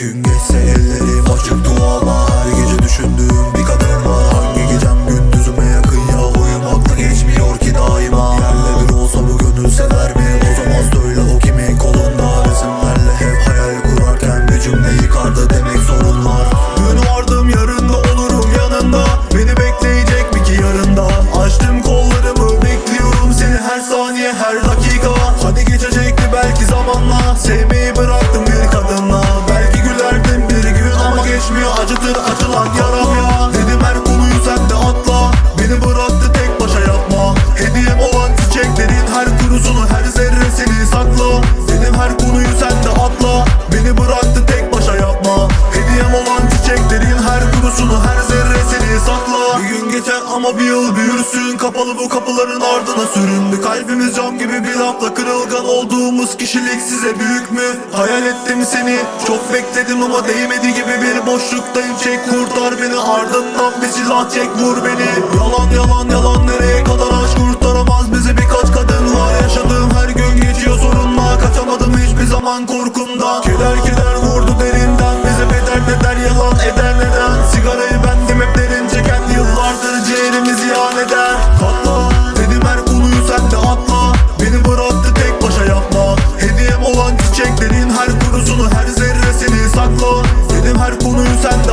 Gün geçse ellerim açık duama Her gece düşündüğüm bir kadın var. Hangi gecem gündüzüme yakın ya? Uyumakta geçmiyor ki daima. Yerle bir olsa bu gönül sever mi? O zaman söyle o kimin kolunda. Resimlerle hep hayal kurarken Bir cümle yıkardı demek sorun var Dün vardım yarın da olurum yanında. Beni bekleyecek mi ki yarında? Açtım kollarımı bekliyorum seni her saniye her dakika. Hadi geçecekti belki zamanla. Sevmeyi bıraktım Acıtır acılan yaram ya Dedim her konuyu sen de atla. Beni bıraktı tek başa yapma. Hediyem olan geçer ama bir yıl büyürsün. Kapalı bu kapıların ardına süründü Kalbimiz cam gibi bir lafla kırılgan olduğumuz kişilik size büyük mü? Hayal ettim seni çok bekledim ama değmedi gibi bir boşluktayım. Çek kurtar beni ardından bir silah çek vur beni. Yalan yalan yalan nereye kadar aşk kurtaramaz bizi? Birkaç kadın var Yaşadığım her gün geçiyor sorunla Kaçamadım hiçbir zaman korkumdan. Keder keder kafaya Katla dedim her konuyu sen de atla. Beni bıraktı tek başa yapma. Hediyem olan çiçeklerin her kurusunu her zerresini sakla. Dedim her konuyu sen de